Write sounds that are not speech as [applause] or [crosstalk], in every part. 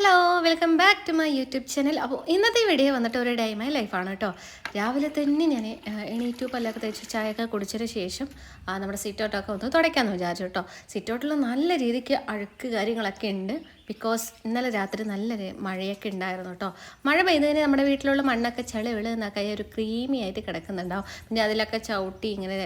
Hello welcome back to my YouTube channel അപ്പോൾ ഇന്നത്തെ video വന്നിട്ട് ഒരു ഡേ മൈ ലൈഫാണ് കേട്ടോ. രാവിലെ തന്നെ ഞാൻ എണീറ്റു പല്ലൊക്കെ തേച്ച് ചായയൊക്കെ കുടിച്ചതിന് ശേഷം നമ്മുടെ സിറ്റൗട്ടൊക്കെ ഒന്ന് തുടയ്ക്കാമെന്ന് വിചാരിച്ചു കേട്ടോ. സിറ്റൗട്ടിൽ നല്ല രീതിക്ക് അഴുക്ക് കാര്യങ്ങളൊക്കെ ഉണ്ട്. ബിക്കോസ് ഇന്നലെ രാത്രി നല്ല മഴയൊക്കെ ഉണ്ടായിരുന്നു കേട്ടോ. മഴ പെയ്തതിന് നമ്മുടെ വീട്ടിലുള്ള മണ്ണൊക്കെ ചെളി വിളുന്നൊക്കെ ഒരു ക്രീമി ആയിട്ട് കിടക്കുന്നുണ്ടാവും. പിന്നെ അതിലൊക്കെ ചവിട്ടി ഇങ്ങനെ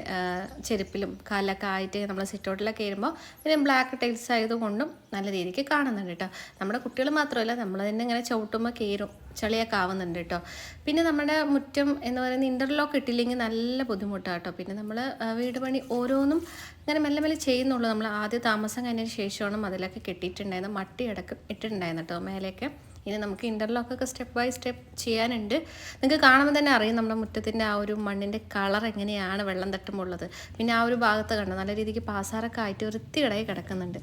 ചെരുപ്പിലും കാലിലൊക്കെ ആയിട്ട് നമ്മൾ സിറ്റൗട്ടിലൊക്കെ വരുമ്പോൾ പിന്നെ ബ്ലാക്ക് ടൈൽസ് ആയതുകൊണ്ടും നല്ല രീതിക്ക് കാണുന്നുണ്ട് കേട്ടോ. നമ്മുടെ കുട്ടികൾ മാത്രമല്ല നമ്മൾ തന്നെ ഇങ്ങനെ ചവിട്ടുമ്പോൾ കയറും ചെളിയൊക്കെ ആവുന്നുണ്ട് കേട്ടോ. പിന്നെ നമ്മുടെ മുറ്റം എന്ന് പറയുന്നത് ഇന്റർലോക്ക് ഇട്ടില്ലെങ്കിൽ നല്ല ബുദ്ധിമുട്ടാണ് കേട്ടോ പിന്നെ നമ്മൾ വീട് പണി ഓരോന്നും ഇങ്ങനെ മെല്ലെ മെല്ലെ ചെയ്യുന്നുള്ളൂ. നമ്മൾ ആദ്യ താമസം കഴിഞ്ഞതിന് ശേഷമാണ് മതിലൊക്കെ കെട്ടിയിട്ടുണ്ടായിരുന്നത്. മട്ടി അടക്കം ഇട്ടിട്ടുണ്ടായിരുന്നു കേട്ടോ മേലെയൊക്കെ. ഇനി നമുക്ക് ഇന്റർലോക്കൊക്കെ സ്റ്റെപ്പ് ബൈ സ്റ്റെപ്പ് ചെയ്യാനുണ്ട്. നിങ്ങൾക്ക് കാണുമ്പോൾ തന്നെ അറിയും നമ്മുടെ മുറ്റത്തിന്റെ ആ ഒരു മണ്ണിന്റെ കളർ എങ്ങനെയാണ് വെള്ളം തട്ടുമ്പോൾ ഉള്ളത് പിന്നെ ആ ഒരു ഭാഗത്ത് കണ്ടോ നല്ല രീതിക്ക് പാസാറൊക്കെ ആയിട്ട് വൃത്തികടായി കിടക്കുന്നുണ്ട്.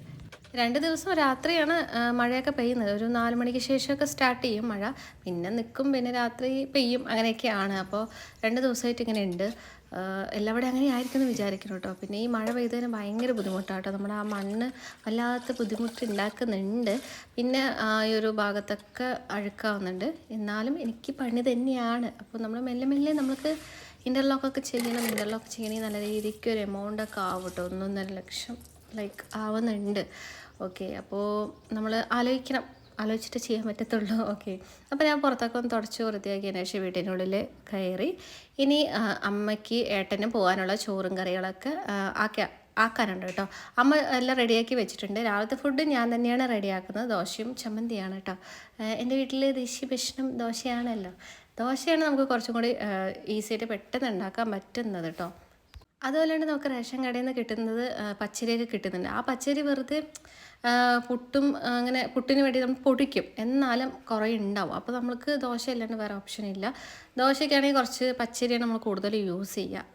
രണ്ട് ദിവസം രാത്രിയാണ് മഴയൊക്കെ പെയ്യുന്നത്. ഒരു നാല് മണിക്ക് ശേഷമൊക്കെ സ്റ്റാർട്ട് ചെയ്യും മഴ. പിന്നെ നിൽക്കും പിന്നെ രാത്രി പെയ്യും. അങ്ങനെയൊക്കെയാണ്. അപ്പോൾ രണ്ട് ദിവസമായിട്ട് ഇങ്ങനെ ഉണ്ട്. എല്ലാവിടെ അങ്ങനെ ആയിരിക്കും വിചാരിക്കണം കേട്ടോ. പിന്നെ ഈ മഴ പെയ്തതിന് ഭയങ്കര ബുദ്ധിമുട്ടാണ് കേട്ടോ. നമ്മുടെ ആ മണ്ണ് വല്ലാത്ത ബുദ്ധിമുട്ട് ഉണ്ടാക്കുന്നുണ്ട്. പിന്നെ ആ ഒരു ഭാഗത്തൊക്കെ അഴുക്കാവുന്നുണ്ട്. എന്നാലും എനിക്ക് പണി തന്നെയാണ്. അപ്പോൾ നമ്മൾ മെല്ലെ മെല്ലെ നമുക്ക് ഇന്റർലോക്കൊക്കെ ചെയ്യണം. ഇന്റർലോക്ക് ചെയ്യണമെങ്കിൽ നല്ല രീതിക്ക് ഒരു എമൗണ്ടൊക്കെ ആവും കേട്ടോ. ഒന്നൊന്നര ലക്ഷം ലൈക്ക് ആവുന്നുണ്ട്. ഓക്കെ അപ്പോൾ നമ്മൾ ആലോചിക്കണം. ആലോചിച്ചിട്ട് ചെയ്യാൻ പറ്റത്തുള്ളൂ. ഓക്കെ. അപ്പോൾ ഞാൻ പുറത്തൊക്കെ ഒന്ന് തുടച്ച് വൃത്തിയാക്കിയതിന് ശേഷം വീട്ടിനുള്ളിൽ കയറി. ഇനി അമ്മയ്ക്ക് ഏട്ടനും പോകാനുള്ള ചോറും കറികളൊക്കെ ആക്കി ആക്കാനുണ്ട് കേട്ടോ. അമ്മ എല്ലാം റെഡിയാക്കി വെച്ചിട്ടുണ്ട്. രാവിലത്തെ ഫുഡ് ഞാൻ തന്നെയാണ് റെഡിയാക്കുന്നത്. ദോശയും ചമ്മന്തിയാണ് കേട്ടോ. എന്റെ വീട്ടിൽ ദേശീയ ഭക്ഷണം ദോശയാണല്ലോ. ദോശയാണ് നമുക്ക് കുറച്ചും കൂടി ഈസിയായിട്ട് പെട്ടെന്ന് ഉണ്ടാക്കാൻ പറ്റുന്നത് കേട്ടോ. അതുപോലെ തന്നെ നമുക്ക് റേഷൻ കടയിൽ നിന്ന് കിട്ടുന്നത് പച്ചരിയൊക്കെ കിട്ടുന്നുണ്ട്. ആ പച്ചരി വെറുതെ പുട്ടും അങ്ങനെ പുട്ടിന് വേണ്ടി നമ്മൾ പൊടിക്കും. എന്നാലും കുറേ ഉണ്ടാവും. അപ്പോൾ നമുക്ക് ദോശ ഇല്ലാണ്ട് വേറെ ഓപ്ഷൻ ഇല്ല. ദോശയ്ക്കാണെങ്കിൽ കുറച്ച് പച്ചരിയാണ് നമ്മൾ കൂടുതൽ യൂസ് ചെയ്യുക.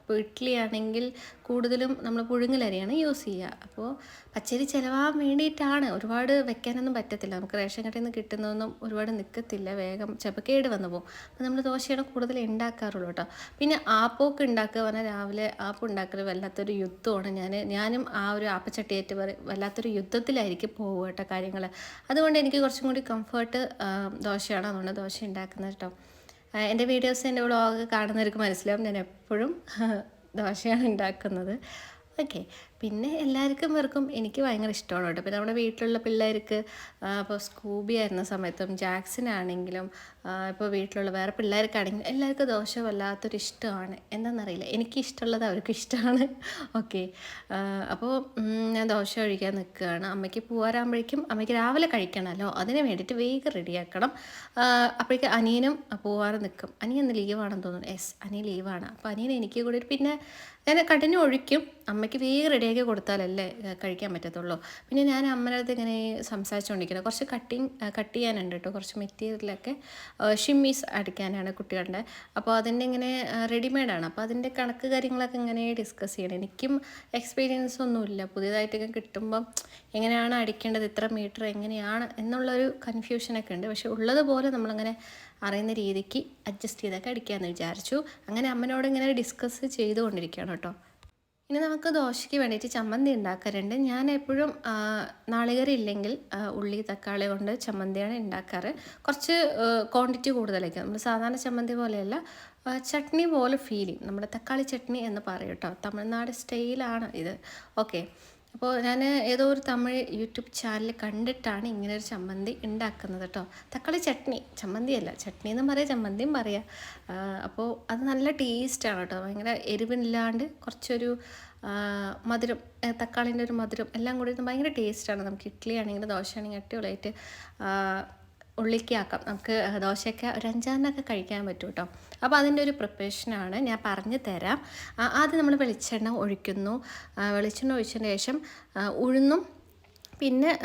ഇപ്പോൾ ഇഡ്ഡലി ആണെങ്കിൽ കൂടുതലും നമ്മൾ പുഴുങ്ങലരിയാണ് യൂസ് ചെയ്യുക. അപ്പോൾ പച്ചരി ചിലവാൻ വേണ്ടിയിട്ടാണ്. ഒരുപാട് വെക്കാനൊന്നും പറ്റത്തില്ല. നമുക്ക് റേഷൻ കടയിൽ നിന്ന് കിട്ടുന്നതൊന്നും ഒരുപാട് നിൽക്കത്തില്ല വേഗം ചിലപ്പോൾ കേട് വന്നു പോകും. അപ്പോൾ നമ്മൾ ദോശയാണ് കൂടുതൽ ഉണ്ടാക്കാറുള്ളൂ കേട്ടോ. പിന്നെ ആപ്പൊക്കെ ഉണ്ടാക്കുക പറഞ്ഞാൽ രാവിലെ ആപ്പ് ഉണ്ടാക്കൽ വല്ലാത്തൊരു യുദ്ധമാണ്. ഞാൻ ഞാനും ആ ഒരു ആപ്പച്ചട്ടിയേറ്റ് വല്ലാത്തൊരു യുദ്ധത്തിലായിരിക്കും പോവുക കേട്ടോ കാര്യങ്ങൾ അതുകൊണ്ട് എനിക്ക് കുറച്ചും കൂടി കംഫർട്ട് ദോശയാണ്. അതുകൊണ്ട് ദോശ ഉണ്ടാക്കുന്നത് കേട്ടോ. എന്റെ വീഡിയോസ് എന്റെ വ്ളോഗ് കാണുന്നവർക്ക് മനസ്സിലാവും. ഞാൻ എപ്പോഴും ദോശയാണ് ഉണ്ടാക്കുന്നത്. ഓക്കെ പിന്നെ എല്ലാവർക്കും പേർക്കും എനിക്ക് ഭയങ്കര ഇഷ്ടമാണ് കേട്ടോ. പിന്നെ നമ്മുടെ വീട്ടിലുള്ള പിള്ളേർക്ക് ഇപ്പോൾ സ്കൂബി ആയിരുന്ന സമയത്തും ജാക്സൺ ആണെങ്കിലും ഇപ്പോൾ വീട്ടിലുള്ള വേറെ പിള്ളേർക്കാണെങ്കിലും എല്ലാവർക്കും ദോശ വല്ലാത്തൊരു ഇഷ്ടമാണ്. എന്താണെന്നറിയില്ല എനിക്ക് ഇഷ്ടമുള്ളത് അവർക്ക് ഇഷ്ടമാണ്. ഓക്കെ. അപ്പോൾ ഞാൻ ദോശ ഒഴിക്കാൻ നിൽക്കുകയാണ്. അമ്മയ്ക്ക് പോകാറാകുമ്പോഴേക്കും അമ്മയ്ക്ക് രാവിലെ കഴിക്കണമല്ലോ. അതിന് വേണ്ടിയിട്ട് വേഗം റെഡിയാക്കണം. അപ്പോഴേക്കും അനിയനും പോവാറ് നിൽക്കും. അനിയൻ ലീവാണെന്ന് തോന്നുന്നു. യെസ് അനിയൻ ലീവാണ്. അപ്പോൾ അനിയൻ എനിക്ക് കൂടി പിന്നെ ഞാൻ കണ്ടിന്യൂ ഒഴിക്കും. അമ്മയ്ക്ക് വേഗം റെഡിയാക്കി കൊടുത്താലല്ലേ കഴിക്കാൻ പറ്റത്തുള്ളൂ. പിന്നെ ഞാൻ അമ്മയുടെ അടുത്ത് ഇങ്ങനെ സംസാരിച്ചുകൊണ്ടിരിക്കുന്നത് കുറച്ച് കട്ടിങ് കട്ട് ചെയ്യാനുണ്ട് കേട്ടോ കുറച്ച് മെറ്റീരിയലൊക്കെ ഷിമ്മീസ് അടിക്കാനാണ് കുട്ടികളുടെ. അപ്പോൾ അതിന്റെ ഇങ്ങനെ റെഡിമെയ്ഡാണ് അപ്പോൾ അതിന്റെ കണക്ക് കാര്യങ്ങളൊക്കെ ഇങ്ങനെ ഡിസ്കസ് ചെയ്യണം. എനിക്കും എക്സ്പീരിയൻസ് ഒന്നുമില്ല. പുതിയതായിട്ടൊക്കെ കിട്ടുമ്പം എങ്ങനെയാണ് അടിക്കേണ്ടത് ഇത്ര മീറ്റർ എങ്ങനെയാണ് എന്നുള്ളൊരു കൺഫ്യൂഷനൊക്കെ ഉണ്ട്. പക്ഷെ ഉള്ളതുപോലെ നമ്മളങ്ങനെ അറിയുന്ന രീതിക്ക് അഡ്ജസ്റ്റ് ചെയ്തൊക്കെ അടിക്കാമെന്ന് വിചാരിച്ചു. അങ്ങനെ അമ്മനോട് ഇങ്ങനെ ഡിസ്കസ് ചെയ്തുകൊണ്ടിരിക്കുകയാണ് കേട്ടോ ഇനി നമുക്ക് ദോശയ്ക്ക് വേണ്ടിയിട്ട് ചമ്മന്തി ഉണ്ടാക്കാറുണ്ട്. ഞാൻ എപ്പോഴും ആ, ഇല്ലെങ്കിൽ ഉള്ളി തക്കാളി കൊണ്ട് ചമ്മന്തിയാണ് ഉണ്ടാക്കാറ്. കുറച്ച് ക്വാണ്ടിറ്റി കൂടുതലായിരിക്കും. നമ്മൾ സാധാരണ ചമ്മന്തി പോലെയല്ല ചട്നി പോലെ ഫീൽ നമ്മുടെ തക്കാളി ചട്നി എന്ന് പറയും കേട്ടോ. തമിഴ്നാട് സ്റ്റൈലാണ് ഇത്. ഓക്കെ അപ്പോൾ ഞാൻ ഏതോ ഒരു തമിഴ് യൂട്യൂബ് ചാനൽ കണ്ടിട്ടാണ് ഇങ്ങനെ ഒരു ചമ്മന്തി ഉണ്ടാക്കുന്നത് കേട്ടോ തക്കാളി ചട്നി. ചമ്മന്തിയല്ല. ചട്നി എന്നും പറയാം ചമ്മന്തിയും പറയാം. അപ്പോൾ അത് നല്ല ടേസ്റ്റാണ് കേട്ടോ ഭയങ്കര എരിവില്ലാണ്ട് കുറച്ചൊരു മധുരം തക്കാളിന്റെ ഒരു മധുരം എല്ലാം കൂടി ഭയങ്കര ടേസ്റ്റാണ് നമുക്ക് ഇഡ്ഡലി ആണെങ്കിലും ദോശ ആണെങ്കിലും അടിപൊളിയായിട്ട് ആ, ആക്കാം നമുക്ക് ദോശയൊക്കെ ഒരു അഞ്ചാറിനൊക്കെ കഴിക്കാൻ പറ്റും കേട്ടോ അപ്പോൾ അതിന്റെ ഒരു പ്രിപ്പറേഷനാണ് ഞാൻ പറഞ്ഞു തരാം. ആദ്യം നമ്മൾ വെളിച്ചെണ്ണ ഒഴിക്കുന്നു. വെളിച്ചെണ്ണ ഒഴിച്ചതിന് ശേഷം ഉഴുന്നും പിന്നെ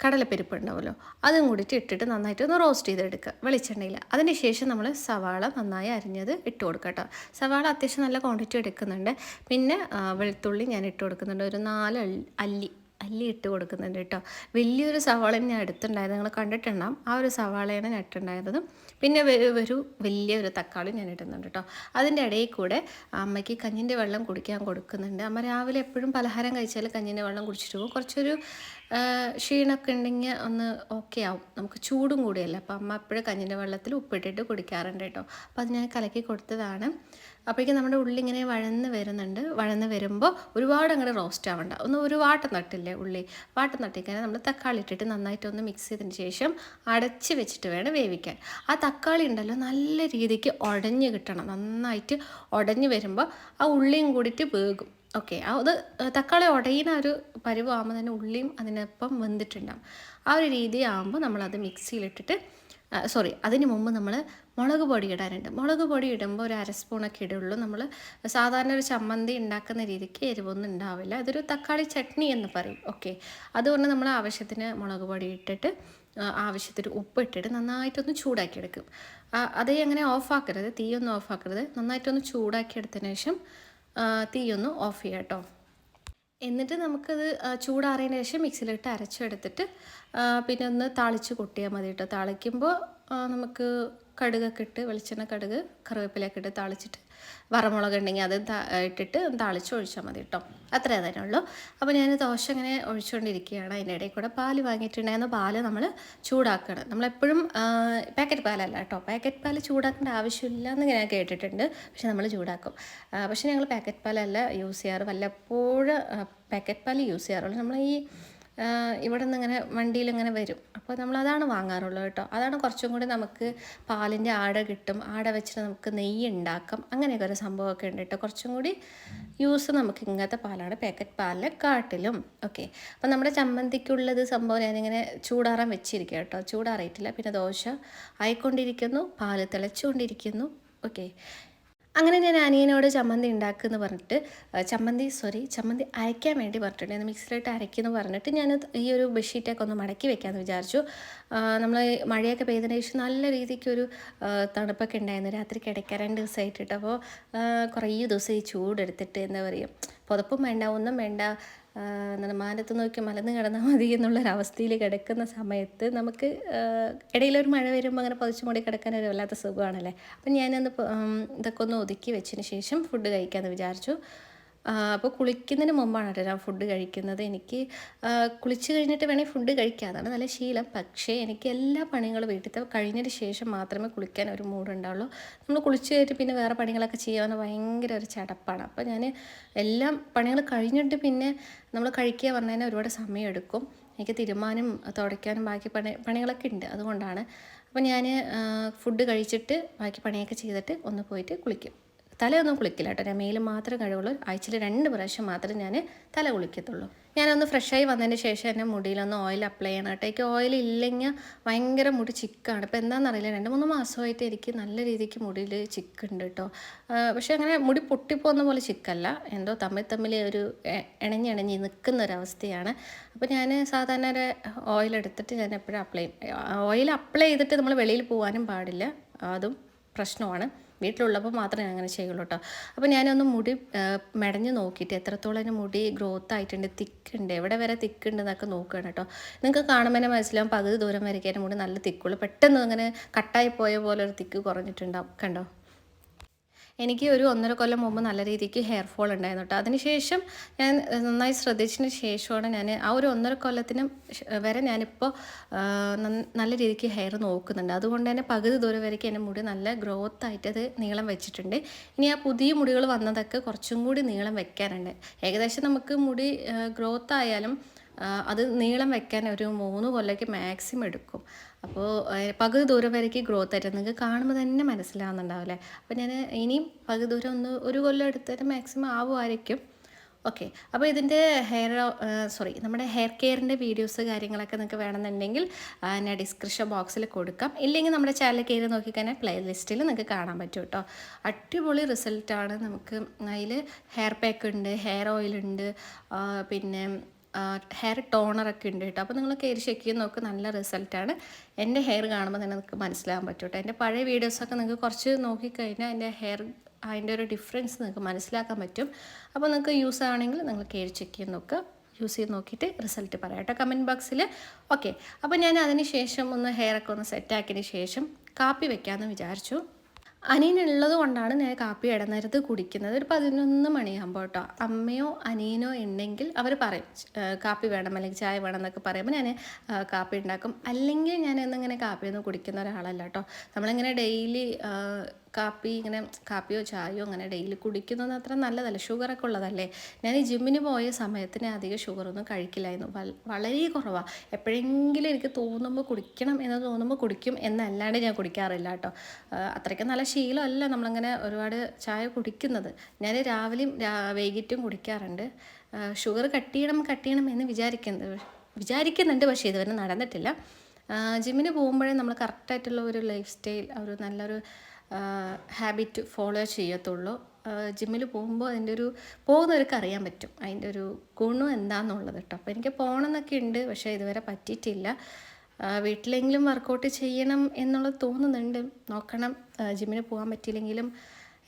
കടലപ്പരിപ്പ് ഉണ്ടാവുമല്ലോ. അതും കൂടിയിട്ട് ഇട്ടിട്ട് നന്നായിട്ട് ഒന്ന് റോസ്റ്റ് ചെയ്തെടുക്കുക വെളിച്ചെണ്ണയിൽ. അതിന് ശേഷം നമ്മൾ സവാള നന്നായി അരിഞ്ഞത് ഇട്ട് കൊടുക്കുക കേട്ടോ സവാള അത്യാവശ്യം നല്ല ക്വാണ്ടിറ്റി എടുക്കുന്നുണ്ട്. പിന്നെ വെളുത്തുള്ളി ഞാൻ ഇട്ട് കൊടുക്കുന്നുണ്ട്. ഒരു നാല് അല്ലി- അല്ലി ഇട്ട് കൊടുക്കുന്നുണ്ട് കേട്ടോ. വലിയൊരു സവാള ഞാൻ എടുത്തിട്ടുണ്ടായത് നിങ്ങൾ കണ്ടിട്ടുണ്ടാകും ആ ഒരു സവാളയാണ് ഞാൻ ഇട്ടുണ്ടായത് പിന്നെ ഒരു വലിയൊരു തക്കാളി ഞാൻ ഇടുന്നുണ്ട് കേട്ടോ. അതിന്റെ ഇടയിൽ കൂടെ അമ്മയ്ക്ക് കഞ്ഞിന്റെ വെള്ളം കുടിക്കാൻ കൊടുക്കുന്നുണ്ട്. അമ്മ രാവിലെ എപ്പോഴും പലഹാരം കഴിച്ചാൽ കഞ്ഞിന്റെ വെള്ളം കുടിച്ചിട്ട് പോകും. കുറച്ചൊരു ക്ഷീണമൊക്കെ ഉണ്ടെങ്കിൽ ഒന്ന് ഓക്കെ ആവും. നമുക്ക് ചൂടും കൂടിയല്ല. അപ്പോൾ അമ്മ എപ്പോഴും കഞ്ഞിന്റെ വെള്ളത്തിൽ ഉപ്പിട്ടിട്ട് കുടിക്കാറുണ്ട് കേട്ടോ. അപ്പോൾ അത് ഞാൻ കലക്കി കൊടുത്തതാണ്. അപ്പോഴേക്കും നമ്മുടെ ഉള്ളി ഇങ്ങനെ വഴന്ന് വരുന്നുണ്ട്. വഴന്ന് വരുമ്പോൾ ഒരുപാട് അങ്ങനെ റോസ്റ്റ് ആവണ്ട. ഒന്ന് ഒരു വാട്ട നട്ടില്ലേ ഉള്ളി? വാട്ടം നട്ടിക്കഴിഞ്ഞാൽ നമ്മൾ തക്കാളി ഇട്ടിട്ട് നന്നായിട്ടൊന്ന് മിക്സ് ചെയ്തതിന് ശേഷം അടച്ച് വെച്ചിട്ട് വേണം വേവിക്കാൻ. ആ തക്കാളി ഉണ്ടല്ലോ നല്ല രീതിക്ക് ഉടഞ്ഞ് കിട്ടണം. നന്നായിട്ട് ഉടഞ്ഞ് വരുമ്പോൾ ആ ഉള്ളിയും കൂടിയിട്ട് വേകും. ഓക്കെ അത് തക്കാളി ഉടയുന്ന ഒരു പരുവാകുമ്പോൾ തന്നെ ഉള്ളിയും അതിനൊപ്പം വെന്തിട്ടുണ്ടാവും. ആ ഒരു രീതി ആകുമ്പോൾ നമ്മളത് മിക്സിയിലിട്ടിട്ട് സോറി അതിന് മുമ്പ് നമ്മൾ മുളക് പൊടി ഇടാനുണ്ട് മുളക് പൊടി ഇടുമ്പോൾ ഒരു അര സ്പൂണൊക്കെ ഇടുള്ളൂ. നമ്മൾ സാധാരണ ഒരു ചമ്മന്തി ഉണ്ടാക്കുന്ന രീതിക്ക് എരിവൊന്നും ഉണ്ടാവില്ല അതൊരു തക്കാളി ചട്നി എന്ന് പറയും. ഓക്കെ അതുകൊണ്ട് നമ്മൾ ആവശ്യത്തിന് മുളക് പൊടി ഇട്ടിട്ട് ആവശ്യത്തിന് ഉപ്പ് ഇട്ടിട്ട് നന്നായിട്ടൊന്ന് ചൂടാക്കി എടുക്കും. ആ, അതേ അങ്ങനെ ഓഫാക്കരുത് തീയൊന്നും ഓഫാക്കരുത് നന്നായിട്ടൊന്ന് ചൂടാക്കി എടുത്തതിന് ശേഷം തീയൊന്ന് ഓഫ് ചെയ്യാം കേട്ടോ എന്നിട്ട് നമുക്കത് ചൂടാറിയതിന് ശേഷം മിക്സിയിലിട്ട് അരച്ചെടുത്തിട്ട് പിന്നെ ഒന്ന് താളിച്ച് കൊട്ടിയാൽ മതി കേട്ടോ. നമുക്ക് കടുകൊക്കെ ഇട്ട് വെളിച്ചെണ്ണ കടുക് കറിവേപ്പിലൊക്കെ ഇട്ട് താളിച്ചിട്ട് വറമുളക് ഉണ്ടെങ്കിൽ അത് ഇട്ടിട്ട് താളിച്ച് ഒഴിച്ചാൽ മതി കേട്ടോ. അത്രേ തന്നെ ഉള്ളൂ. അപ്പോൾ ഞാൻ ദോശ ഇങ്ങനെ ഒഴിച്ചുകൊണ്ടിരിക്കുകയാണ്. അതിന്റെ ഇടയിൽ കൂടെ പാൽ വാങ്ങിയിട്ടുണ്ടായിരുന്നു. പാൽ നമ്മൾ ചൂടാക്കണം. നമ്മളെപ്പോഴും പാക്കറ്റ് പാലല്ല കേട്ടോ. പാക്കറ്റ് പാൽ ചൂടാക്കേണ്ട ആവശ്യമില്ല എന്ന് ഞാൻ കേട്ടിട്ടുണ്ട്. പക്ഷെ നമ്മൾ ചൂടാക്കും. പക്ഷേ ഞങ്ങൾ പാക്കറ്റ് പാലല്ല യൂസ് ചെയ്യാറ്. വല്ലപ്പോഴും പാക്കറ്റ് പാൽ യൂസ് ചെയ്യാറുള്ളൂ. നമ്മൾ ഈ ഇവിടെ നിന്ന് ഇങ്ങനെ വണ്ടിയിൽ ഇങ്ങനെ വരും. അപ്പോൾ നമ്മൾ അതാണ് വാങ്ങാറുള്ളത് കേട്ടോ. അതാണ് കുറച്ചും കൂടി നമുക്ക് പാലിന്റെ ആട കിട്ടും. ആട വെച്ചിട്ട് നമുക്ക് നെയ്യ് ഉണ്ടാക്കാം. അങ്ങനെയൊക്കെ ഒരു സംഭവമൊക്കെ ഉണ്ട് കേട്ടോ. കുറച്ചും കൂടി യൂസ് നമുക്ക് ഇങ്ങനത്തെ പാലാണ് പാക്കറ്റ് പാലിലെ കാട്ടിലും ഓക്കെ. അപ്പോൾ നമ്മുടെ ചമ്മന്തിക്കുള്ളത് സംഭവം ഞാനിങ്ങനെ ചൂടാറാൻ വെച്ചിരിക്കുക കേട്ടോ. ചൂടാറിയിട്ടില്ല. പിന്നെ ദോശ ആയിക്കൊണ്ടിരിക്കുന്നു. പാൽ തിളച്ചുകൊണ്ടിരിക്കുന്നു. ഓക്കെ. അങ്ങനെ ഞാൻ അനിയനോട് ചമ്മന്തി ഉണ്ടാക്കുമെന്ന് പറഞ്ഞിട്ട് ചമ്മന്തി സോറി ചമ്മന്തി അരയ്ക്കാൻ വേണ്ടി പറഞ്ഞിട്ടുണ്ട്. മിക്സിയിലിട്ട് അരയ്ക്കുമെന്ന് പറഞ്ഞിട്ട് ഞാൻ ഈ ഒരു ബെഡ്ഷീറ്റൊക്കെ ഒന്ന് മടക്കി വെക്കാമെന്ന് വിചാരിച്ചു. നമ്മൾ മഴയൊക്കെ പെയ്തതിന് ശേഷം നല്ല രീതിക്കൊരു ഒരു തണുപ്പൊക്കെ ഉണ്ടായിരുന്നു. രാത്രി കിടക്കാൻ രണ്ട് ദിവസമായിട്ടിട്ട് അപ്പോൾ കുറേ ദിവസം ഈ ചൂടെടുത്തിട്ട് എന്താ പറയുക പുതപ്പും വേണ്ട ഒന്നും വേണ്ട എന്താണ് മാനത്ത് നോക്കി മലന്ന് കിടന്നാൽ മതി എന്നുള്ളൊരവസ്ഥയിൽ കിടക്കുന്ന സമയത്ത് നമുക്ക് ഇടയിലൊരു മഴ വരുമ്പോൾ അങ്ങനെ പതിച്ചു മൂടി കിടക്കാൻ ഒരു വല്ലാത്ത സുഖമാണല്ലേ അപ്പം ഞാനൊന്ന് ഇതൊക്കെ ഒന്ന് ഒതുക്കി വെച്ചതിന് ശേഷം ഫുഡ് കഴിക്കാമെന്ന് വിചാരിച്ചു. അപ്പോൾ കുളിക്കുന്നതിന് മുമ്പാണ് കേട്ടോ ഞാൻ ഫുഡ് കഴിക്കുന്നത്. എനിക്ക് കുളിച്ച് കഴിഞ്ഞിട്ട് വേണേൽ ഫുഡ് കഴിക്കാം. അതാണ് നല്ല ശീലം. പക്ഷേ എനിക്ക് എല്ലാ പണികളും വീട്ടിലത്തെ കഴിഞ്ഞതിന് ശേഷം മാത്രമേ കുളിക്കാൻ ഒരു മൂഡ് ഉണ്ടാവുള്ളൂ. നമ്മൾ കുളിച്ച് കഴിഞ്ഞിട്ട് പിന്നെ വേറെ പണികളൊക്കെ ചെയ്യാമെന്ന് ഭയങ്കര ഒരു ചടപ്പാണ്. അപ്പോൾ ഞാൻ എല്ലാം പണികൾ കഴിഞ്ഞിട്ട് പിന്നെ നമ്മൾ കഴിക്കുക പറഞ്ഞാൽ ഒരുപാട് സമയമെടുക്കും എനിക്ക് തീരുമാനം തുടയ്ക്കാനും ബാക്കി പണി പണികളൊക്കെ ഉണ്ട്. അതുകൊണ്ടാണ്. അപ്പോൾ ഞാൻ ഫുഡ് കഴിച്ചിട്ട് ബാക്കി പണിയൊക്കെ ചെയ്തിട്ട് ഒന്ന് പോയിട്ട് കുളിക്കും. തലയൊന്നും കുളിക്കില്ല കേട്ടോ. ഞാൻ മേൽ മാത്രമേ കഴുകുള്ളൂ ആഴ്ചയിൽ രണ്ട് പ്രാവശ്യം മാത്രമേ ഞാൻ തല കുളിക്കത്തുള്ളൂ. ഞാനൊന്ന് ഫ്രഷായി വന്നതിന് ശേഷം എന്റെ മുടിയിലൊന്ന് ഓയിൽ അപ്ലൈ ചെയ്യണം കേട്ടോ. എനിക്ക് ഓയിൽ ഇല്ലെങ്കിൽ ഭയങ്കര മുടി ചിക്കാണ്. ഇപ്പോൾ എന്താണെന്നറിയില്ല രണ്ട് മൂന്ന് മാസമായിട്ട് എനിക്ക് നല്ല രീതിക്ക് മുടിയിൽ ചിക്കുണ്ട് കേട്ടോ. പക്ഷേ അങ്ങനെ മുടി പൊട്ടിപ്പോകുന്ന പോലെ ചിക്കല്ല. എന്തോ തമ്മിൽ തമ്മിൽ ഒരു ഇണഞ്ഞിണഞ്ഞ് നിൽക്കുന്ന ഒരവസ്ഥയാണ് അപ്പോൾ ഞാൻ സാധാരണ ഒരു ഓയിൽ എടുത്തിട്ട് ഞാൻ എപ്പോഴും അപ്ലൈ ഓയിൽ അപ്ലൈ ചെയ്തിട്ട് നമ്മൾ വെളിയിൽ പോകാനും പാടില്ല. അതും പ്രശ്നമാണ്. വീട്ടിലുള്ളപ്പോൾ മാത്രമേ അങ്ങനെ ചെയ്യുള്ളൂ കേട്ടോ അപ്പോൾ ഞാനൊന്ന് മുടി മെടഞ്ഞ് നോക്കിയിട്ട് എത്രത്തോളം എന്റെ മുടി ഗ്രോത്ത് ആയിട്ടുണ്ട് തിക്കുണ്ട് എവിടെ വരെ തിക്കുണ്ട് എന്നൊക്കെ നോക്കുകയാണ് കേട്ടോ നിങ്ങൾക്ക് കാണുമ്പോൾ തന്നെ മനസ്സിലാവും പകുതി ദൂരം വരയ്ക്കാൻ മുടി നല്ല തിക്കുള്ളൂ. പെട്ടെന്ന് അങ്ങനെ കട്ടായി പോയ പോലെ ഒരു തിക്ക് കുറഞ്ഞിട്ടുണ്ടാവും. കണ്ടോ? എനിക്ക് ഒരു ഒന്നര കൊല്ലം മുമ്പ് നല്ല രീതിക്ക് ഹെയർ ഫോൾ ഉണ്ടായിരുന്നു കേട്ടോ അതിനുശേഷം ഞാൻ നന്നായി ശ്രദ്ധിച്ചതിന് ശേഷമാണ് ഞാൻ ആ ഒരു ഒന്നര കൊല്ലത്തിന് വരെ ഞാനിപ്പോൾ നല്ല രീതിക്ക് ഹെയർ നോക്കുന്നുണ്ട്. അതുകൊണ്ട് തന്നെ പകുതി ദൂരം വരയ്ക്ക് എന്റെ മുടി നല്ല ഗ്രോത്ത് ആയിട്ട് അത് നീളം വെച്ചിട്ടുണ്ട്. ഇനി ആ പുതിയ മുടികൾ വന്നതൊക്കെ കുറച്ചും കൂടി നീളം വെക്കാനുണ്ട്. ഏകദേശം നമുക്ക് മുടി ഗ്രോത്ത് ആയാലും അത് നീളം വെക്കാൻ ഒരു മൂന്ന് കൊല്ലയ്ക്ക് മാക്സിമം എടുക്കും. അപ്പോൾ പകുതി ദൂരം വരയ്ക്ക് ഗ്രോത്ത് ആയിട്ട് നിങ്ങൾക്ക് കാണുമ്പോൾ തന്നെ മനസ്സിലാവുന്നുണ്ടാവില്ലേ? അപ്പോൾ ഞാൻ ഇനിയും പകുതി ദൂരം ഒന്ന് ഒരു കൊല്ലം എടുത്തിട്ട് മാക്സിമം ആവുമായിരിക്കും. ഓക്കെ അപ്പോൾ ഇതിന്റെ ഹെയർ സോറി നമ്മുടെ ഹെയർ കെയറിന്റെ വീഡിയോസ് കാര്യങ്ങളൊക്കെ നിങ്ങൾക്ക് വേണമെന്നുണ്ടെങ്കിൽ ഞാൻ ഡിസ്ക്രിപ്ഷൻ ബോക്സിൽ കൊടുക്കാം. ഇല്ലെങ്കിൽ നമ്മുടെ ചാനൽ കയറി നോക്കിക്കഴിഞ്ഞാൽ പ്ലേ ലിസ്റ്റിൽ നിങ്ങൾക്ക് കാണാൻ പറ്റും കേട്ടോ. അടിപൊളി റിസൾട്ടാണ് നമുക്ക് അതിൽ ഹെയർ പാക്ക് ഉണ്ട് ഹെയർ ഓയിൽ ഉണ്ട് പിന്നെ ഹെയർ ടോണറൊക്കെ ഉണ്ട് കേട്ടോ. അപ്പോൾ നിങ്ങൾ കയറി ചെക്ക് ചെയ്ത് നോക്ക് നല്ല റിസൾട്ടാണ് എന്റെ ഹെയർ കാണുമ്പോൾ തന്നെ നിങ്ങൾക്ക് മനസ്സിലാകാൻ പറ്റും കേട്ടോ. എന്റെ പഴയ വീഡിയോസൊക്കെ നിങ്ങൾക്ക് കുറച്ച് നോക്കിക്കഴിഞ്ഞാൽ എന്റെ ഹെയർ അതിന്റെ ഒരു ഡിഫറൻസ് നിങ്ങൾക്ക് മനസ്സിലാക്കാൻ പറ്റും. അപ്പോൾ നിങ്ങൾക്ക് യൂസ് ആണെങ്കിൽ നിങ്ങൾ കയറി ചെക്ക് ചെയ്ത് നോക്കുക യൂസ് ചെയ്ത് നോക്കിയിട്ട് റിസൾട്ട് പറയാം കേട്ടോ കമന്റ് ബോക്സിൽ ഓക്കെ അപ്പോൾ ഞാൻ അതിന് ശേഷം ഒന്ന് ഹെയറൊക്കെ ഒന്ന് സെറ്റാക്കിയതിന് ശേഷം കാപ്പി വെക്കാമെന്ന് വിചാരിച്ചു. അനിയനുള്ളത് കൊണ്ടാണ് ഞാൻ കാപ്പി ഇടനേരത്ത് കുടിക്കുന്നത്. ഒരു പതിനൊന്ന് മണിയാകുമ്പോൾ കേട്ടോ. അമ്മയോ അനിയനോ ഉണ്ടെങ്കിൽ അവർ പറയും കാപ്പി വേണം അല്ലെങ്കിൽ ചായ വേണം എന്നൊക്കെ പറയുമ്പോൾ ഞാൻ കാപ്പി ഉണ്ടാക്കും അല്ലെങ്കിൽ ഞാൻ എന്നിങ്ങനെ കാപ്പിയൊന്നും കുടിക്കുന്ന ഒരാളല്ല കേട്ടോ. നമ്മളിങ്ങനെ ഡെയിലി കാപ്പി ഇങ്ങനെ കാപ്പിയോ ചായയോ അങ്ങനെ ഡെയിലി കുടിക്കുന്നത് അത്ര നല്ലതല്ല. ഷുഗറൊക്കെ ഉള്ളതല്ലേ? ഞാൻ ഈ ജിമ്മിന് പോയ സമയത്തിന് അധികം ഷുഗറൊന്നും കഴിക്കില്ലായിരുന്നു. വളരെ കുറവാണ് എപ്പോഴെങ്കിലും എനിക്ക് തോന്നുമ്പോൾ കുടിക്കണം എന്ന് തോന്നുമ്പോൾ കുടിക്കും എന്നല്ലാണ്ട് ഞാൻ കുടിക്കാറില്ല കേട്ടോ. അത്രയ്ക്ക് നല്ല ശീലമല്ല നമ്മളങ്ങനെ ഒരുപാട് ചായ കുടിക്കുന്നത്. ഞാൻ രാവിലെയും വൈകിട്ടും കുടിക്കാറുണ്ട്. ഷുഗർ കട്ട് ചെയ്യണം കട്ട് ചെയ്യണം എന്ന് വിചാരിക്കുന്നത് വിചാരിക്കുന്നുണ്ട് പക്ഷേ ഇതുവരെ നടന്നിട്ടില്ല. ജിമ്മിന് പോകുമ്പോഴേ നമ്മൾ കറക്റ്റായിട്ടുള്ള ഒരു ലൈഫ് സ്റ്റൈൽ ഒരു നല്ലൊരു ഹാബിറ്റ് ഫോളോ ചെയ്യത്തുള്ളൂ. ജിമ്മിൽ പോകുമ്പോൾ അതിന്റെ ഒരു പോകുന്നവർക്ക് അറിയാൻ പറ്റും. അതിന്റെ ഒരു ഗുണം എന്താണെന്നുള്ളത് കേട്ടോ. അപ്പോൾ എനിക്ക് പോകണമെന്നൊക്കെ ഉണ്ട് പക്ഷേ ഇതുവരെ പറ്റിയിട്ടില്ല. വീട്ടിലെങ്കിലും വർക്കൗട്ട് ചെയ്യണം എന്നുള്ളത് തോന്നുന്നുണ്ട്. നോക്കണം ജിമ്മിന് പോകാൻ പറ്റിയില്ലെങ്കിലും.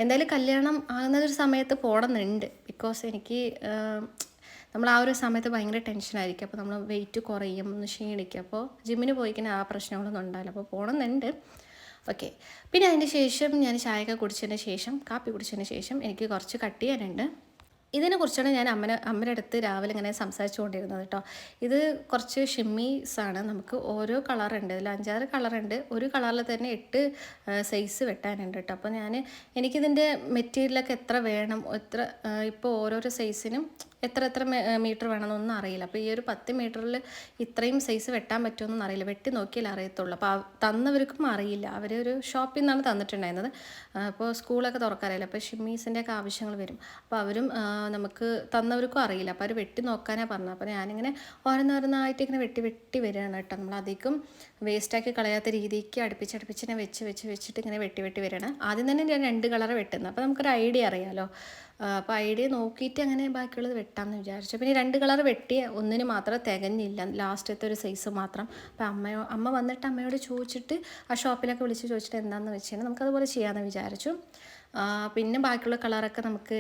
എന്തായാലും കല്യാണം ആകുന്ന ഒരു സമയത്ത് പോകണമെന്നുണ്ട് ബിക്കോസ് എനിക്ക് നമ്മൾ ആ ഒരു സമയത്ത് ഭയങ്കര ടെൻഷനായിരിക്കും അപ്പോൾ നമ്മൾ വെയിറ്റ് കുറയും ഒന്ന് ക്ഷീണിക്കും. അപ്പോൾ ജിമ്മിന് പോയിക്കഴിഞ്ഞാൽ ആ പ്രശ്നങ്ങളൊന്നും ഉണ്ടാവില്ല. അപ്പോൾ പോകണമെന്നുണ്ട് ഓക്കെ പിന്നെ അതിന് ശേഷം ഞാൻ ചായയൊക്കെ കുടിച്ചതിന് ശേഷം കാപ്പി കുടിച്ചതിന് ശേഷം എനിക്ക് കുറച്ച് കട്ട് ചെയ്യാനുണ്ട്. ഇതിനെക്കുറിച്ചാണ് ഞാൻ അമ്മന അമ്മയുടെ അടുത്ത് രാവിലെ ഇങ്ങനെ സംസാരിച്ചുകൊണ്ടിരുന്നത് കേട്ടോ. ഇത് കുറച്ച് ഷിമ്മീസാണ് നമുക്ക് ഓരോ കളറുണ്ട് ഇതിൽ അഞ്ചാറ് കളറുണ്ട് ഒരു കളറിൽ തന്നെ എട്ട് സൈസ് വെട്ടാനുണ്ട് കേട്ടോ. അപ്പോൾ ഞാൻ എനിക്കിതിന്റെ മെറ്റീരിയലൊക്കെ എത്ര വേണം എത്ര ഇപ്പോൾ ഓരോരോ സൈസിനും എത്ര എത്ര മീറ്റർ വേണമെന്നൊന്നും അറിയില്ല. അപ്പോൾ ഈ ഒരു പത്ത് മീറ്ററിൽ ഇത്രയും സൈസ് വെട്ടാൻ പറ്റുമെന്നൊന്നും അറിയില്ല. വെട്ടി നോക്കിയാൽ അറിയത്തുള്ളൂ. അപ്പോൾ തന്നവർക്കും അറിയില്ല. അവർ ഒരു ഷോപ്പിൽ നിന്നാണ് തന്നിട്ടുണ്ടായിരുന്നത്. അപ്പോൾ സ്കൂളൊക്കെ തുറക്കാറില്ല അപ്പോൾ ഷിമ്മീസിന്റെ ഒക്കെ ആവശ്യങ്ങൾ വരും. അപ്പോൾ അവരും നമുക്ക് തന്നവർക്കും അറിയില്ല. അപ്പോൾ അവർ വെട്ടി നോക്കാനാണ് പറഞ്ഞത്. അപ്പോൾ ഞാനിങ്ങനെ ഓരോന്നോരോന്നായിട്ട് ഇങ്ങനെ വെട്ടി വെട്ടി വരികയാണ് കേട്ടോ. നമ്മളധികം വേസ്റ്റാക്കി കളയാത്ത രീതിക്ക് അടുപ്പിച്ചടുപ്പിച്ച് ഇങ്ങനെ വെച്ച് വെച്ച് വെച്ചിട്ട് ഇങ്ങനെ വെട്ടി വെട്ടി വരികയാണ്. ആദ്യം തന്നെ ഞാൻ രണ്ട് കളർ വെട്ടുന്നത്. അപ്പോൾ നമുക്കൊരു ഐഡിയ അറിയാമല്ലോ അപ്പോൾ ഐഡിയ നോക്കിയിട്ട് അങ്ങനെ ബാക്കിയുള്ളത് വെട്ടാമെന്ന് വിചാരിച്ചു. പിന്നെ രണ്ട് കളർ വെട്ടിയ ഒന്നിന് മാത്രം തികഞ്ഞില്ല. ലാസ്റ്റത്തെ ഒരു സൈസ് മാത്രം. അപ്പോൾ അമ്മയോ അമ്മ വന്നിട്ട് അമ്മയോട് ചോദിച്ചിട്ട് ആ ഷോപ്പിലൊക്കെ വിളിച്ച് ചോദിച്ചിട്ട് എന്താണെന്ന് വെച്ച് കഴിഞ്ഞാൽ നമുക്കതുപോലെ ചെയ്യാമെന്ന് വിചാരിച്ചു. പിന്നെ ബാക്കിയുള്ള കളറൊക്കെ നമുക്ക്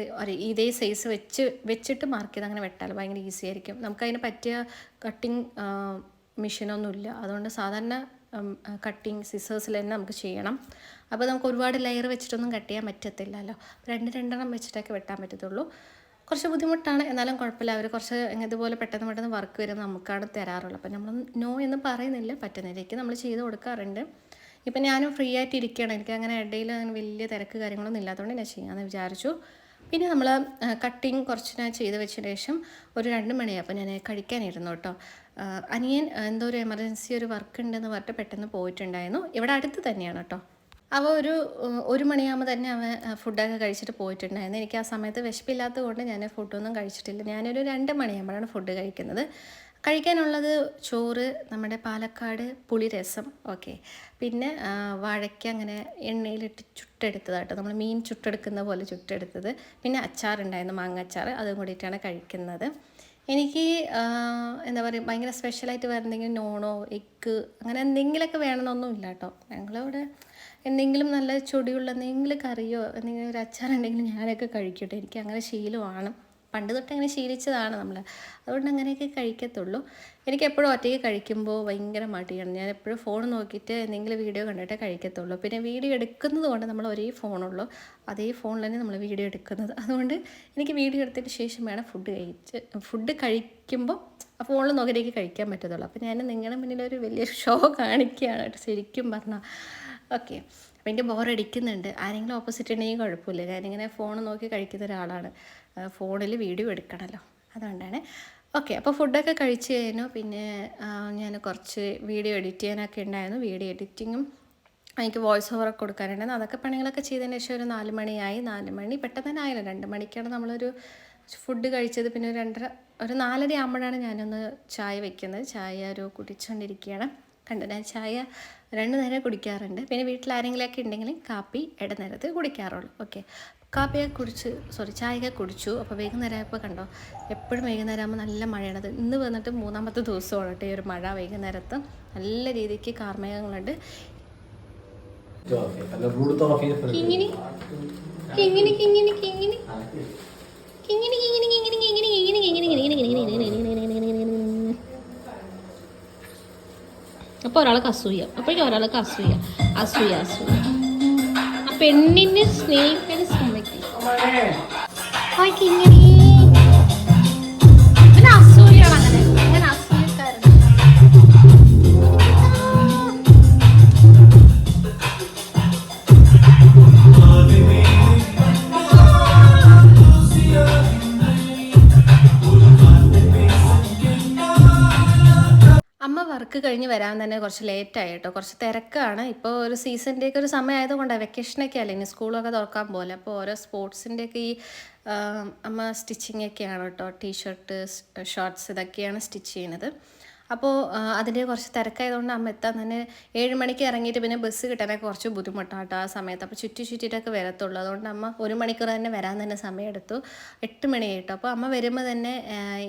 ഇതേ സൈസ് വെച്ച് വെച്ചിട്ട് മാർക്ക് ചെയ്ത് അങ്ങനെ വെട്ടാൽ ഭയങ്കര ഈസി ആയിരിക്കും. നമുക്കതിന് പറ്റിയ കട്ടിങ് മെഷീനൊന്നുമില്ല അതുകൊണ്ട് സാധാരണ കട്ടിങ് സിസേഴ്സിൽ തന്നെ നമുക്ക് ചെയ്യണം. അപ്പോൾ നമുക്ക് ഒരുപാട് ലെയർ വെച്ചിട്ടൊന്നും കട്ട് ചെയ്യാൻ പറ്റത്തില്ലല്ലോ. രണ്ട് രണ്ടെണ്ണം വെച്ചിട്ടൊക്കെ വെട്ടാൻ പറ്റത്തുള്ളൂ. കുറച്ച് ബുദ്ധിമുട്ടാണ്. എന്നാലും കുഴപ്പമില്ല. അവർ കുറച്ച് ഇതുപോലെ പെട്ടെന്ന് പെട്ടെന്ന് വർക്ക് വരുന്ന നമുക്കാണ് തരാറുള്ളത്. അപ്പം നമ്മൾ നോ എന്ന് പറയുന്നില്ല. പറ്റുന്നതിലേക്ക് നമ്മൾ ചെയ്ത് കൊടുക്കാറുണ്ട്. ഇപ്പം ഞാനും ഫ്രീ ആയിട്ട് ഇരിക്കുകയാണ്. എനിക്ക് അങ്ങനെ ഇടയിൽ അങ്ങനെ വലിയ തിരക്ക് കാര്യങ്ങളൊന്നും ഇല്ലാത്തതുകൊണ്ട് ഞാൻ ചെയ്യാമെന്ന് വിചാരിച്ചു. പിന്നെ നമ്മൾ കട്ടിങ് കുറച്ച് ഞാൻ ചെയ്ത് വെച്ചതിന് ശേഷം ഒരു രണ്ട് മണിയായപ്പോൾ ഞാൻ കഴിക്കാനിരുന്നു കേട്ടോ. അനിയൻ എന്തോ ഒരു എമർജൻസി ഒരു വർക്ക് ഉണ്ടെന്ന് പറഞ്ഞിട്ട് പെട്ടെന്ന് പോയിട്ടുണ്ടായിരുന്നു. ഇവിടെ അടുത്ത് തന്നെയാണ് കേട്ടോ. അവ ഒരു ഒരു മണിയാകുമ്പോൾ തന്നെ അവൻ ഫുഡൊക്കെ കഴിച്ചിട്ട് പോയിട്ടുണ്ടായിരുന്നു. എനിക്ക് ആ സമയത്ത് വിശപ്പില്ലാത്തത് കൊണ്ട് ഞാൻ ഫുഡൊന്നും കഴിച്ചിട്ടില്ല. ഞാനൊരു രണ്ട് മണിയാകുമ്പോഴാണ് ഫുഡ് കഴിക്കുന്നത്. കഴിക്കാനുള്ളത് ചോറ് നമ്മുടെ പാലക്കാട് പുളിരസം ഓക്കെ പിന്നെ വാഴയ്ക്ക അങ്ങനെ എണ്ണയിലിട്ട് ചുട്ടെടുത്തതായിട്ട് നമ്മൾ മീൻ ചുട്ടെടുക്കുന്ന പോലെ ചുട്ടെടുത്തത്. പിന്നെ അച്ചാറുണ്ടായിരുന്നു മാങ്ങ അച്ചാർ അതും കൂടിയിട്ടാണ് കഴിക്കുന്നത്. എനിക്ക് എന്താ പറയുക ഭയങ്കര സ്പെഷ്യലായിട്ട് വേറെ എന്തെങ്കിലും നോണോ എഗ്ഗ് അങ്ങനെ എന്തെങ്കിലുമൊക്കെ വേണമെന്നൊന്നും ഇല്ല കേട്ടോ ഞങ്ങളിവിടെ എന്തെങ്കിലും നല്ല ചൊടിയുള്ള എന്തെങ്കിലും കറിയോ എന്തെങ്കിലും ഒരു അച്ചാറുണ്ടെങ്കിലും ഞാനൊക്കെ കഴിക്കട്ടെ. എനിക്ക് അങ്ങനെ ശീലമാണ്. പണ്ട് തൊട്ട് അങ്ങനെ ശീലിച്ചതാണ് നമ്മൾ അതുകൊണ്ട് അങ്ങനെയൊക്കെ കഴിക്കത്തുള്ളൂ. എനിക്ക് എപ്പോഴും ഒറ്റയ്ക്ക് കഴിക്കുമ്പോൾ ഭയങ്കര മടിയാണ്. ഞാൻ എപ്പോഴും ഫോൺ നോക്കിയിട്ട് എന്തെങ്കിലും വീഡിയോ കണ്ടിട്ട് കഴിക്കത്തുള്ളൂ. പിന്നെ വീഡിയോ എടുക്കുന്നത് കൊണ്ട് നമ്മൾ ഒരേ ഫോണുള്ളൂ. അതേ ഫോണിൽ തന്നെ നമ്മൾ വീഡിയോ എടുക്കുന്നത്. അതുകൊണ്ട് എനിക്ക് വീഡിയോ എടുത്തതിന് ശേഷം വേണം ഫുഡ് കഴിച്ച് ഫുഡ് കഴിക്കുമ്പോൾ ആ ഫോണിൽ നോക്കിയിട്ടേക്ക് കഴിക്കാൻ പറ്റത്തുള്ളൂ. അപ്പോൾ ഞാൻ നിങ്ങളുടെ മുന്നിൽ ഒരു വലിയ [laughs] ഷോ കാണിക്കുകയാണ് കേട്ടോ. ശരിക്കും പറഞ്ഞാൽ. ഓക്കെ. അപ്പോൾ എനിക്ക് ബോറടിക്കുന്നുണ്ട് ആരെങ്കിലും ഓപ്പോസിറ്റ് ഉണ്ടെങ്കിൽ കുഴപ്പമില്ല. ഞാനിങ്ങനെ ഫോൺ നോക്കി കഴിക്കുന്ന ഒരാളാണ്. ഫോണിൽ വീഡിയോ എടുക്കണമല്ലോ അതുകൊണ്ടാണ്. ഓക്കെ അപ്പോൾ ഫുഡൊക്കെ കഴിച്ച് കഴിഞ്ഞു. പിന്നെ ഞാൻ കുറച്ച് വീഡിയോ എഡിറ്റ് ചെയ്യാനൊക്കെ ഉണ്ടായിരുന്നു. വീഡിയോ എഡിറ്റിങ്ങും എനിക്ക് വോയിസ് ഓവറൊക്കെ കൊടുക്കാനുണ്ടായിരുന്നു. അതൊക്കെ പണികളൊക്കെ ചെയ്തതിന് ശേഷം ഒരു നാല് മണിയായി. നാല് മണി പെട്ടെന്ന് തന്നെ ആയില്ല. രണ്ട് മണിക്കാണ് നമ്മളൊരു ഫുഡ് കഴിച്ചത്. പിന്നെ ഒരു രണ്ടര ഒരു നാലര ആകുമ്പോഴാണ് ഞാനൊന്ന് ചായ വെക്കുന്നത്. ചായ ഒരു കുടിച്ചുകൊണ്ടിരിക്കുകയാണ് കണ്ടു ഞാൻ ചായ രണ്ട് നേരം കുടിക്കാറുണ്ട്. പിന്നെ വീട്ടിൽ ആരെങ്കിലുമൊക്കെ ഉണ്ടെങ്കിൽ കാപ്പി ഇടനേരത്ത് കുടിക്കാറുള്ളൂ. ഓക്കെ. കാപ്പിയൊക്കെ കുടിച്ച് സോറി ചായയൊക്കെ കുടിച്ചു അപ്പോൾ വൈകുന്നേരം ഇപ്പോൾ കണ്ടോ എപ്പോഴും വൈകുന്നേരം ആകുമ്പോൾ നല്ല മഴയാണത് ഇന്ന് വന്നിട്ട് മൂന്നാമത്തെ ദിവസമാണ് കേട്ടോ ഈ ഒരു മഴ വൈകുന്നേരത്ത് നല്ല രീതിക്ക് കാർമേഘങ്ങളുണ്ട് അപ്പൊ ഒരാൾക്ക് അസൂയ അപ്പോഴേക്കും ഒരാൾക്ക് അസൂയ അസൂയ അസൂയ പെണ്ണിന് സ്നേഹിക്കുന്ന my hand. Hi, can you? Work കഴിഞ്ഞ് വരാൻ തന്നെ കുറച്ച് ലേറ്റ് കേട്ടോ കുറച്ച് തിരക്കാണ്. ഇപ്പോൾ ഒരു സീസണിന്റെയൊക്കെ ഒരു സമയമായതുകൊണ്ടാണ് വെക്കേഷനൊക്കെ അല്ലേ? ഇനി സ്കൂളൊക്കെ തുറക്കാൻ പോലെ അപ്പോൾ ഓരോ സ്പോർട്സിന്റെയൊക്കെ ഈ അമ്മ സ്റ്റിച്ചിങ് ഒക്കെയാണ് കേട്ടോ ടീഷർട്ട് ഷോർട്ട്സ് ഇതൊക്കെയാണ് സ്റ്റിച്ച് ചെയ്യുന്നത്. അപ്പോൾ അതിന്റെ കുറച്ച് തിരക്കായതുകൊണ്ട് അമ്മ എത്താൻ തന്നെ ഏഴ് മണിക്ക് ഇറങ്ങിയിട്ട് പിന്നെ ബസ് കിട്ടാനൊക്കെ കുറച്ച് ബുദ്ധിമുട്ടാട്ടോ ആ സമയത്ത്. അപ്പോൾ ചുറ്റി ചുറ്റിയിട്ടൊക്കെ വരത്തുള്ളൂ. അതുകൊണ്ട് അമ്മ ഒരു മണിക്കൂർ തന്നെ വരാൻ തന്നെ സമയമെടുത്തു. എട്ട് മണി കേട്ടോ അപ്പോൾ അമ്മ വരുമ്പോൾ തന്നെ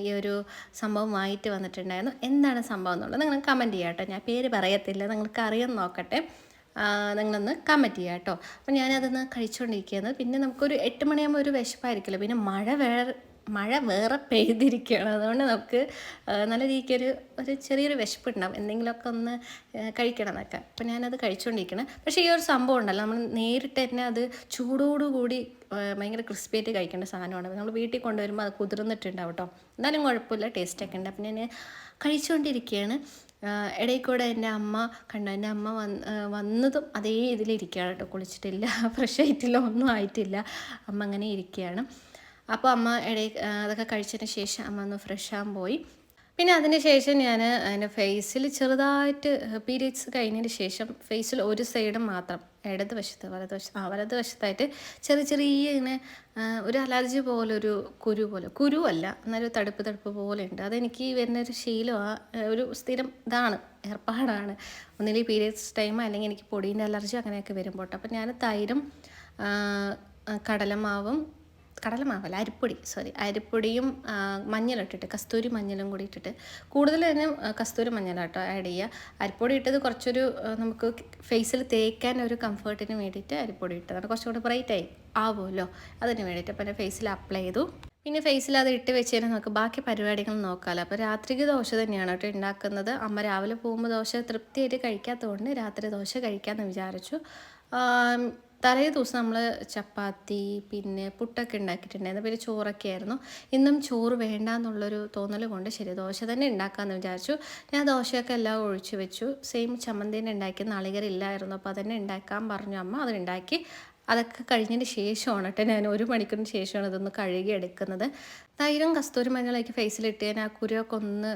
ഈ ഒരു സംഭവം വായിട്ട് വന്നിട്ടുണ്ടായിരുന്നു. എന്താണ് സംഭവം എന്നുള്ളത് നിങ്ങൾ കമന്റ് ചെയ്യാം കേട്ടോ. ഞാൻ പേര് പറയത്തില്ല. നിങ്ങൾക്ക് അറിയാൻ നോക്കട്ടെ. നിങ്ങളൊന്ന് കമന്റ് ചെയ്യുക കേട്ടോ. അപ്പോൾ ഞാനതൊന്ന് കഴിച്ചുകൊണ്ടിരിക്കുകയാണ് പിന്നെ നമുക്കൊരു എട്ട് മണിയാകുമ്പോൾ ഒരു വിശപ്പായിരിക്കില്ല പിന്നെ മഴ വേറെ മഴ വേറെ പെയ്തിരിക്കുകയാണ്. അതുകൊണ്ട് നമുക്ക് നല്ല രീതിക്ക് ഒരു ഒരു ചെറിയൊരു വിശപ്പുണ്ടാവും. എന്തെങ്കിലുമൊക്കെ ഒന്ന് കഴിക്കണം എന്നൊക്കെ അപ്പം ഞാനത് കഴിച്ചുകൊണ്ടിരിക്കണം പക്ഷേ ഈ ഒരു സംഭവം ഉണ്ടല്ലോ. നമ്മൾ നേരിട്ട് തന്നെ അത് ചൂടോടുകൂടി ഭയങ്കര ക്രിസ്പി ആയിട്ട് കഴിക്കേണ്ട സാധനമാണ്. നമ്മൾ വീട്ടിൽ കൊണ്ടുവരുമ്പോൾ അത് കുതിർന്നിട്ടുണ്ടാവും കേട്ടോ. എന്നാലും കുഴപ്പമില്ല. ടേസ്റ്റൊക്കെ ഉണ്ട്. അപ്പം ഞാൻ കഴിച്ചുകൊണ്ടിരിക്കുകയാണ് ഇടയിൽ കൂടെ എന്റെ അമ്മ കണ്ടു. എന്റെ അമ്മ വന്ന് വന്നതും അതേ ഇതിലിരിക്കുകയാണ് കേട്ടോ. കുളിച്ചിട്ടില്ല [laughs] ഫ്രഷ് ആയിട്ടില്ല ഒന്നും ആയിട്ടില്ല. അമ്മ അങ്ങനെ ഇരിക്കുകയാണ്. അപ്പോൾ അമ്മ ഇടയിൽ അതൊക്കെ കഴിച്ചതിന് ശേഷം അമ്മ ഒന്ന് ഫ്രഷ് ആകാൻ പോയി. പിന്നെ അതിന് ശേഷം ഞാൻ എന്റെ ഫേസിൽ ചെറുതായിട്ട് പീരിയഡ്സ് കഴിഞ്ഞതിന് ശേഷം ഫേസിൽ ഒരു സൈഡ് മാത്രം ഇടത് വശത്ത് വലത് വശത്ത് ആ വലത് വശത്തായിട്ട് ചെറിയ ചെറിയ ഇങ്ങനെ ഒരു അലർജി പോലെ ഒരു കുരു പോലെ കുരു അല്ല എന്നാലും തടുപ്പ് തടുപ്പ് പോലെ ഉണ്ട്. അതെനിക്ക് വരുന്ന ഒരു ശീലമാണ് ഒരു സ്ഥിരം ഇതാണ് ഏർപ്പാടാണ്. ഒന്നില്ലെങ്കിൽ പീരിയഡ്സ് ടൈം അല്ലെങ്കിൽ എനിക്ക് പൊടീന്റെ അലർജി അങ്ങനെയൊക്കെ വരുമ്പോൾ അപ്പം ഞാൻ തൈരും കടലമാവും കടലമാവല്ല അരിപ്പൊടി സോറി അരിപ്പൊടിയും മഞ്ഞളിട്ടിട്ട് കസ്തൂരി മഞ്ഞളും കൂടി ഇട്ടിട്ട് കൂടുതൽ തന്നെ കസ്തൂരി മഞ്ഞളാട്ടോ ആഡ് ചെയ്യുക അരിപ്പൊടി ഇട്ടത് കുറച്ചൊരു നമുക്ക് ഫേസിൽ തേക്കാൻ ഒരു കംഫർട്ടിന് വേണ്ടിയിട്ട് അരിപ്പൊടി ഇട്ടതാണ്. കുറച്ചുകൂടി കൂടി ആയി ആവുമല്ലോ അതിന് വേണ്ടിയിട്ട്. അപ്പം എന്റെ ഫേസിൽ അപ്ലൈ ചെയ്തു. പിന്നെ ഫേസിൽ അത് ഇട്ട് വെച്ച് കഴിഞ്ഞാൽ നമുക്ക് ബാക്കി പരിപാടികൾ നോക്കാമല്ലോ അപ്പോൾ രാത്രിക്ക് ദോശ തന്നെയാണ് കേട്ടോ ഉണ്ടാക്കുന്നത് അമ്മ രാവിലെ പോകുമ്പോൾ ദോശ തൃപ്തിയായിട്ട് കഴിക്കാത്തതുകൊണ്ട് രാത്രി ദോശ കഴിക്കാമെന്ന് വിചാരിച്ചു. തലേ ദിവസം നമ്മൾ ചപ്പാത്തി പിന്നെ പുട്ടൊക്കെ ഉണ്ടാക്കിയിട്ടുണ്ടായിരുന്നു പിന്നെ ചോറൊക്കെ ആയിരുന്നു. ഇന്നും ചോറ് വേണ്ട എന്നുള്ളൊരു തോന്നൽ കൊണ്ട് ശരി ദോശ തന്നെ ഉണ്ടാക്കാമെന്ന് വിചാരിച്ചു. ഞാൻ ദോശയൊക്കെ എല്ലാം ഒഴിച്ചു വെച്ചു. സെയിം ചമ്മന്തി തന്നെ ഉണ്ടാക്കി നാളികേരം ഇല്ലായിരുന്നു. അപ്പോൾ അതന്നെ ഉണ്ടാക്കാൻ പറഞ്ഞു അമ്മ. അത് ഉണ്ടാക്കി. അതൊക്കെ കഴിഞ്ഞതിന് ശേഷമാണ് കേട്ടോ ഞാൻ ഒരു മണിക്കൂറിന് ശേഷമാണ് ഇതൊന്ന് കഴുകി എടുക്കുന്നത് തൈരം കസ്തൂരി മഞ്ഞളൊക്കെ ഫേസിലിട്ട് ഞാൻ ആ കുരുവൊക്കെ ഒന്ന്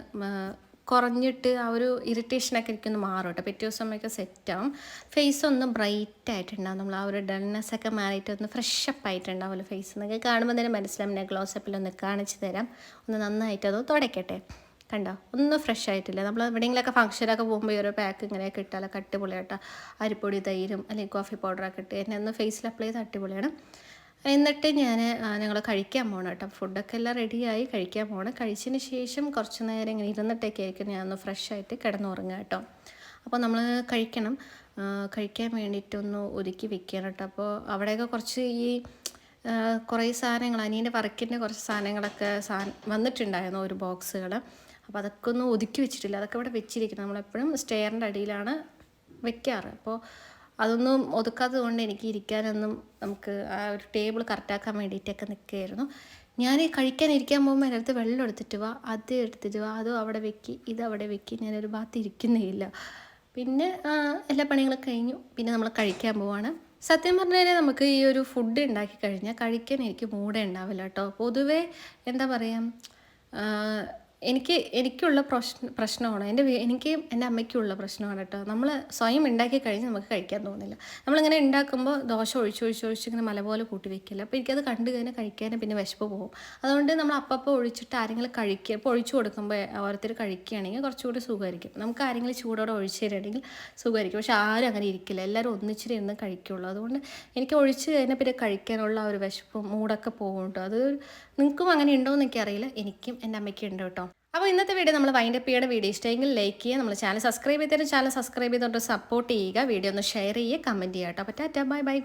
കുറഞ്ഞിട്ട് ആ ഒരു ഇറിറ്റേഷനൊക്കെ എനിക്കൊന്ന് മാറും കേട്ടോ പിറ്റേ ദിവസമൊക്കെ സെറ്റാവും ഫേസ് ഒന്ന് ബ്രൈറ്റ് ആയിട്ടുണ്ടാവും. നമ്മൾ ആ ഒരു ഡൾനെസ് ഒക്കെ മാറിയിട്ട് ഒന്ന് ഫ്രഷ് അപ്പ് ആയിട്ടുണ്ടാവുമല്ലോ ഫേസ് എന്നൊക്കെ കാണുമ്പോൾ തന്നെ മനസ്സിലാവും. ഞാൻ ഗ്ലോസപ്പിൽ ഒന്ന് കാണിച്ചു തരാം. ഒന്ന് നന്നായിട്ട് അത് തുടയ്ക്കട്ടെ. കണ്ടോ? ഒന്നും ഫ്രഷ് ആയിട്ടില്ല. നമ്മൾ എവിടെയെങ്കിലുമൊക്കെ ഫംഗ്ഷനൊക്കെ പോകുമ്പോൾ ഈ ഒരു പാക്ക് ഇങ്ങനെയൊക്കെ ഇട്ടാലൊക്കെ അടിപൊളിയാട്ടോ അരിപ്പൊടി തൈരും അല്ലെങ്കിൽ കോഫി പൗഡറൊക്കെ ഇട്ട് എന്നെ ഒന്ന് ഫേസിൽ അപ്ലൈ ചെയ്ത് അടിപൊളിയാണ്. എന്നിട്ട് ഞാൻ ഞങ്ങൾ കഴിക്കാൻ പോകണം കേട്ടോ. ഫുഡൊക്കെ എല്ലാം റെഡിയായി കഴിക്കാൻ പോകണം കഴിച്ചതിന് ശേഷം കുറച്ച് നേരം ഇങ്ങനെ ഇരുന്നിട്ടൊക്കെ ആയിരിക്കും ഞാൻ ഒന്ന് ഫ്രഷ് ആയിട്ട് കിടന്നുറങ്ങുക കേട്ടോ. അപ്പോൾ നമ്മൾ കഴിക്കണം. കഴിക്കാൻ വേണ്ടിയിട്ടൊന്ന് ഒരുക്കി വെക്കണം കേട്ടോ. അപ്പോൾ അവിടെയൊക്കെ കുറച്ച് ഈ കുറേ സാധനങ്ങൾ അനിയന്റെ വർക്കിന്റെ കുറച്ച് സാധനങ്ങളൊക്കെ സാ വന്നിട്ടുണ്ടായിരുന്നു ഒരു ബോക്സുകൾ അപ്പോൾ അതൊക്കെ ഒന്നും ഒതുക്കി വെച്ചിട്ടില്ല. അതൊക്കെ ഇവിടെ വെച്ചിരിക്കുന്നത് നമ്മളെപ്പോഴും സ്റ്റെയറിന്റെ അടിയിലാണ് വെക്കാറ്. അപ്പോൾ അതൊന്നും ഒതുക്കാത്തത് കൊണ്ട് എനിക്ക് ഇരിക്കാനൊന്നും നമുക്ക് ആ ഒരു ടേബിൾ കറക്റ്റാക്കാൻ വേണ്ടിയിട്ടൊക്കെ നിൽക്കുകയായിരുന്നു. ഞാൻ കഴിക്കാൻ ഇരിക്കാൻ പോകുമ്പോൾ എന്റെ അടുത്ത് വെള്ളം എടുത്തിട്ട് വാ അത് എടുത്തിട്ട് വാ അതും അവിടെ വെക്കി ഇത് അവിടെ വെക്കി ഞാനൊരു ഭാഗത്ത് ഇരിക്കുന്നേ ഇല്ല. പിന്നെ എല്ലാ പണികളും കഴിഞ്ഞു. പിന്നെ നമ്മൾ കഴിക്കാൻ പോവാണ്. സത്യം പറഞ്ഞാൽ നമുക്ക് ഈ ഒരു ഫുഡ് ഉണ്ടാക്കി കഴിഞ്ഞാൽ കഴിക്കാൻ എനിക്ക് മൂടേ ഉണ്ടാവില്ല കേട്ടോ. പൊതുവേ എന്താ പറയുക എനിക്ക് എനിക്കുള്ള പ്രശ്ന പ്രശ്നമാണ്. എന്റെ എനിക്ക് എന്റെ അമ്മയ്ക്കുള്ള പ്രശ്നമാണ് കേട്ടോ. നമ്മൾ സ്വയം ഉണ്ടാക്കി കഴിഞ്ഞ് നമുക്ക് കഴിക്കാൻ തോന്നില്ല. നമ്മളിങ്ങനെ ഉണ്ടാക്കുമ്പോൾ ദോശ ഒഴിച്ച് ഒഴിച്ച് ഒഴിച്ച് ഇങ്ങനെ മല പോലെ കൂട്ടി വെക്കില്ല. അപ്പോൾ എനിക്കത് കണ്ടു കഴിഞ്ഞാൽ കഴിക്കാനും പിന്നെ വിശപ്പ് പോകും. അതുകൊണ്ട് നമ്മൾ അപ്പപ്പോൾ ഒഴിച്ചിട്ട് ആരെങ്കിലും കഴിക്കുക ഇപ്പോൾ ഒഴിച്ചു കൊടുക്കുമ്പോൾ ഓരോരുത്തർ കഴിക്കുകയാണെങ്കിൽ കുറച്ചുകൂടി സുഖമായിരിക്കും നമുക്ക് ആരെങ്കിലും ചൂടോടെ ഒഴിച്ചു തരുകയാണെങ്കിൽ സുഖമായിരിക്കും പക്ഷെ ആരും അങ്ങനെ ഇരിക്കില്ല. എല്ലാവരും ഒന്നിച്ചിരുന്ന് കഴിക്കുള്ളൂ. അതുകൊണ്ട് എനിക്ക് ഒഴിച്ച് കഴിഞ്ഞാൽ പിന്നെ കഴിക്കാനുള്ള ഒരു വിശപ്പും മൂടൊക്കെ പോകും കേട്ടോ. അത് നിങ്ങൾക്കും അങ്ങനെ ഉണ്ടോ എന്നൊക്കെ അറിയില്ല. എനിക്കും എന്റെ അമ്മയ്ക്കും ഉണ്ട് കേട്ടോ. അപ്പോൾ ഇന്നത്തെ വീഡിയോ നമ്മൾ വൈൻഡപ്പ് ചെയ്യേണ്ട വീഡിയോ ഇഷ്ടമെങ്കിൽ ലൈക്ക് ചെയ്യുക നമ്മൾ ചാനൽ സബ്സ്ക്രൈബ് ചെയ്തിട്ട് ചാനൽ സബ്സ്ക്രൈബ് ചെയ്തുകൊണ്ട് സപ്പോർട്ട് ചെയ്യുക വീഡിയോ ഒന്ന് ഷെയർ ചെയ്യുക കമന്റ് ചെയ്യുക കേട്ടോ. അപ്പോൾ ടാറ്റാ ബൈ ബൈ